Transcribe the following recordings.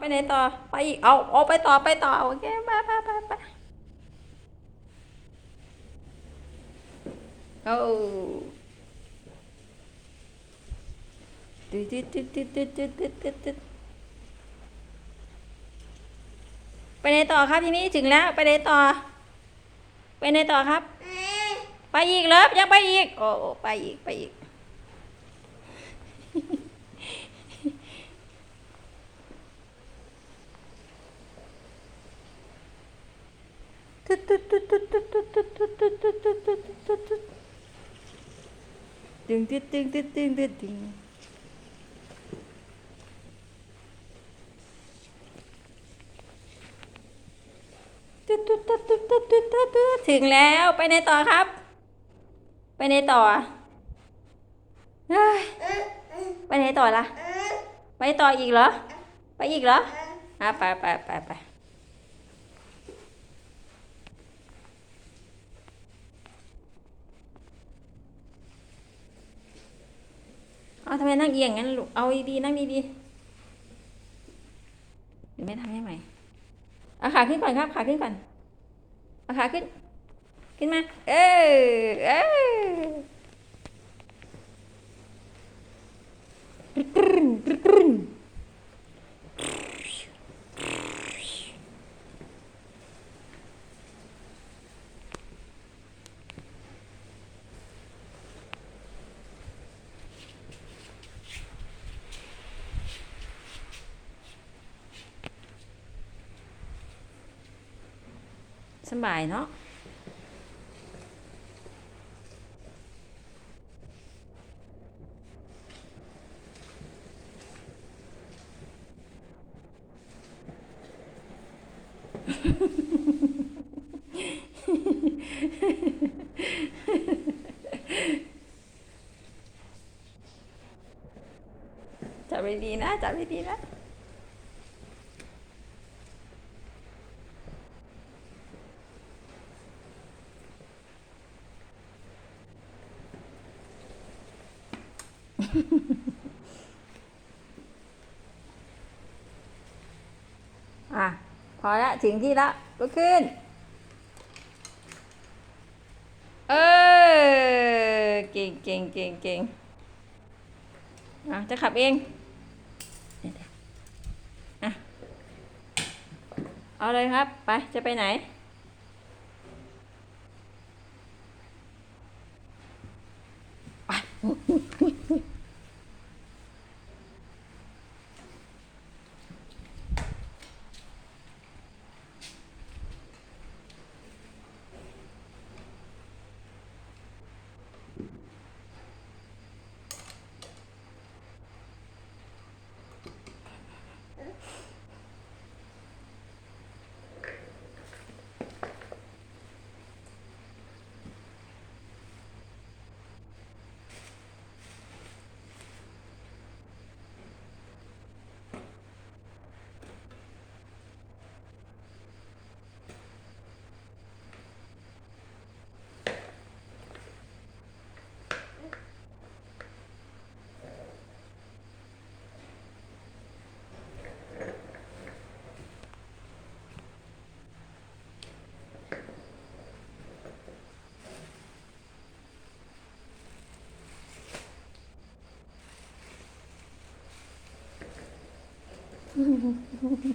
ไปไหนต่อ ไปอีก เอาเอาไปต่อไปต่อ โอเคไปไปไปไปเอาตึ๊ดตึ๊ดตึ๊ดตึ๊ดตึ๊ดตึ๊ดตึ๊ดตึ๊ดตึ๊ดไปไหนต่อครับทีนี้ถึงแล้วไปไหนต่อ ไปไหนต่อครับ ไปอีกเหรอยังไปอีก โอ้โอ้ไปอีกไปอีก ตึงตึงตึงตึงตึงตึงตึงถึงแล้วไปในต่อครับ ไปในต่อไปไหนต่อละไปต่ออีกเหรอ ไปอีกเหรออะไปไปไปไป ทำไมนั่งเอียงงั้นลูก เอาดีๆนั่งดีๆเดี๋ยวแม่ทำให้ใหม่เอาขาขึ้นก่อนครับ ขาขึ้นก่อนเอาขาขึ้น ขึ้นมา เออเออตรึ้นตรึ้นตรึ้น สบายเนาะจับดีๆนะจับดีๆนะ อะ พอละถึงที่ละลุกขึ้น เออเก่งเก่งเก่งเก่งอะ จะขับเองเดี๋ยวๆอะ เอาเลยครับ ไป จะไปไหน ไป 哼哼哼哼哼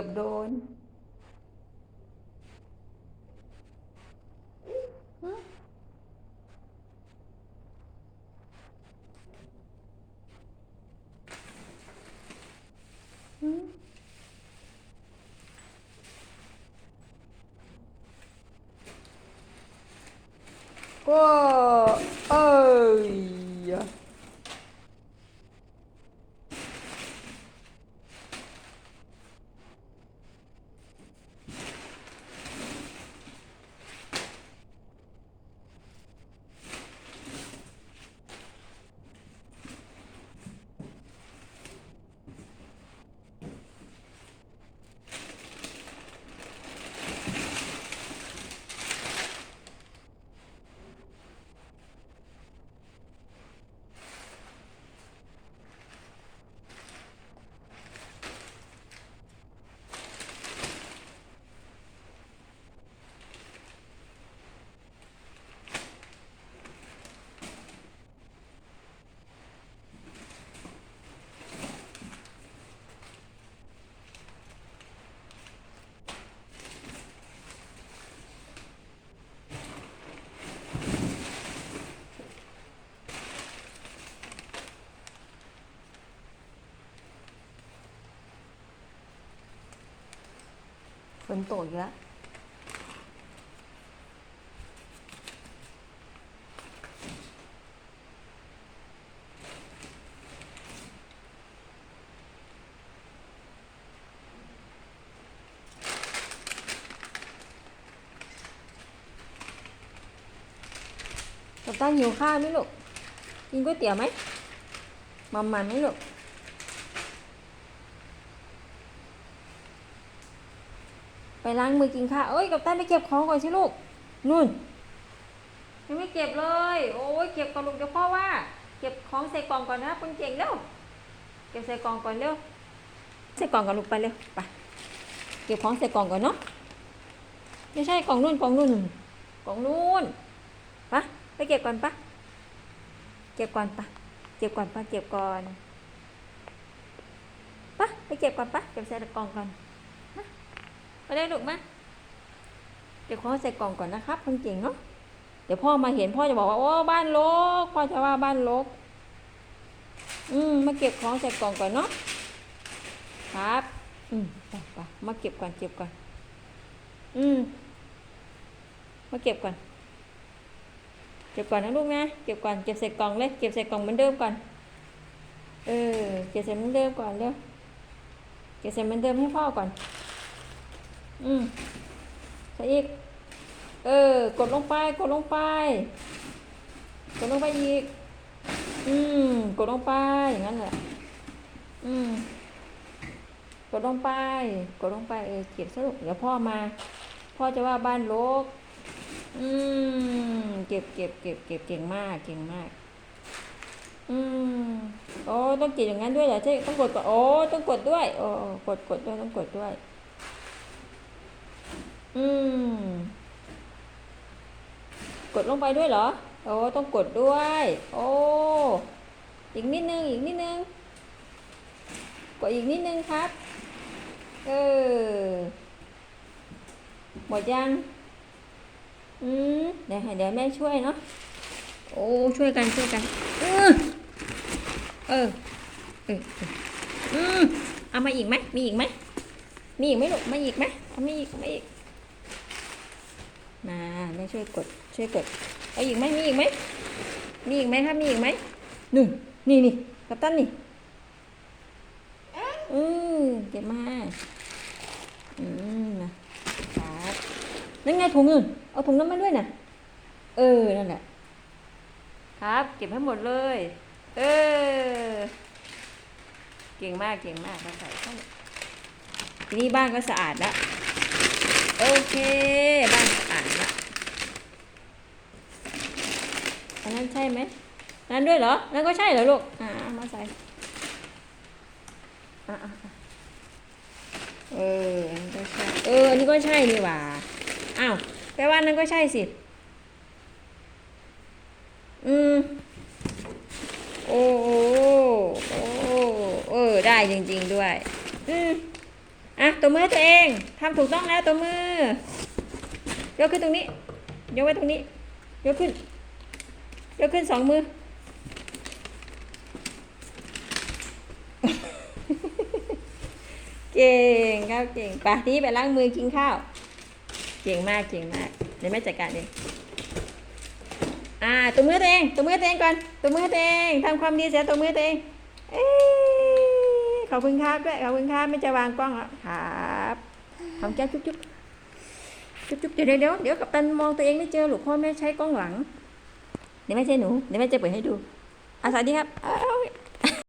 อบโดนฮะหืมก็เอ้ย ฝนตกอีกแล้วกับตั้งหิวข้าวไหมลูก กินก๋วยเตี๋ยวไหมมัมมันไหมลูก ไป ล้างมือกินข้าวเอ้ยกับตันไปเก็บของก่อนสิลูกนู่นยังไม่เก็บเลย โอ้ยเก็บก่อนลูกเดี๋ยวพ่อว่า เก็บของใส่กล่องก่อนนะคุณเก่งเร็วเก็บใส่กล่องก่อนเร็วใส่กล่องก่อนลูกไปเร็วไปเก็บของใส่กล่องก่อนเนาะไม่ใช่กล่องนู่นกล่องนู่นกล่องนู่นปะไปเก็บก่อนปะเก็บก่อนปะเก็บก่อนปะเก็บก่อนปะไปเก็บก่อนปะเก็บใส่กล่องก่อน มาได้ลูกมาเดี๋ยวพ่อใส่กล่องก่อนนะครับคนเก่งเนาะเดี๋ยวพ่อมาเห็นพ่อจะบอกว่าโอ้บ้านรกพ่อจะว่าบ้านรกอืมมาเก็บของใส่กล่องก่อนเนาะครับ อืมไปไปมาเก็บก่อนเก็บก่อน อืมมาเก็บก่อน เก็บก่อนนะลูกนะเก็บก่อนเก็บใส่กล่องเลยเก็บใส่กล่องเหมือนเดิมก่อน เออเก็บใส่เหมือนเดิมก่อนเร็วเก็บใส่เหมือนเดิมให้พ่อก่อน อืมใส่อีก เออ กดลงไป กดลงไป กดลงไปอีก อืม กดลงไป อย่างนั้นแหละ อืม กดลงไป กดลงไป เออเก็บสรุปเดี๋ยวพ่อมา พ่อจะว่าบ้านรกอืม เก็บเก็บเก็บเก็บเก่งมาก เก่งมาก อืมโอ้ต้องเกดอย่างนั้นด้วยเหรอใช่ ต้องกดก่อนโอ้ต้องกดด้วย โอ้กดกดด้วย ต้องกดด้วย อืม กดลงไปด้วยเหรอ โอ้ต้องกดด้วย โอ้ อีกนิดนึง อีกนิดนึง กดอีกนิดนึงครับ เออ หมดยัง อืม เดี๋ยวเดี๋ยวแม่ช่วยเนาะ โอ้ ช่วยกันช่วยกัน เออ เออ เออเอออืมเอามาอีกไหมมีอีกไหมมีอีกไหมลูกมาอีกไหมเอามาอีกมาอีก มาแม่ช่วยกดช่วยกดเอาอีกไหมมีอีกไหมมีอีกไหมครับมีอีกไหมหนึ่งนี่นี่กัปตันนี่อืมเก็บมาอืมนะครับนั่นไงถุงนึงเอาถุงนั้นมาด้วยน่ะเออนั่นแหละครับเก็บให้หมดเลย เออเก่งมากเก่งมากเราใส่เข้าทีนี้บ้านก็สะอาดแล้ว โอเคบ้านสะอาดแล้วอันนั้นใช่ไหมนั่นด้วยเหรอ นั่นก็ใช่เหรอลูก อ่ามาใส่อะอะอะเอออันนี้ก็ใช่ เออ อันนี้ก็ใช่นี่หว่า อ้าว แปลว่านั้นก็ใช่สิ อืม โอ้โหโอ้ เออ ได้จริง ๆ ด้วย อืม อะตัวมือตัวเองทำถูกต้องแล้วตัวมือยกขึ้นตรงนี้ ยกไว้ตรงนี้ ยกขึ้น ยกขึ้นสองมือ เก่งครับเก่งไปทีนี้ไปล้างมือกินข้าว เก่งมากเก่งมากเดี๋ยวแม่จัดการเองอ่าตัวมือตัวเองตัวมือตัวเองก่อนตัวมือตัวเองทำความดีเสียตัวมือตัวเองเอ ขอบคุณครับด้วยขอบคุณครับไม่จะวางกล้องหรอกครับทำแก้มจุ๊บจุ๊บจุ๊บจุ๊บเดี๋ยวเดี๋ยวเดี๋ยวเดี๋ยวกับตันมองตัวเองไม่เจอหรอกพ่อแม่ใช้กล้องหลังเดี๋ยวแม่ใช่หนูเดี๋ยวแม่จะเปิดให้ดูอาสวัสดีครับอ้าว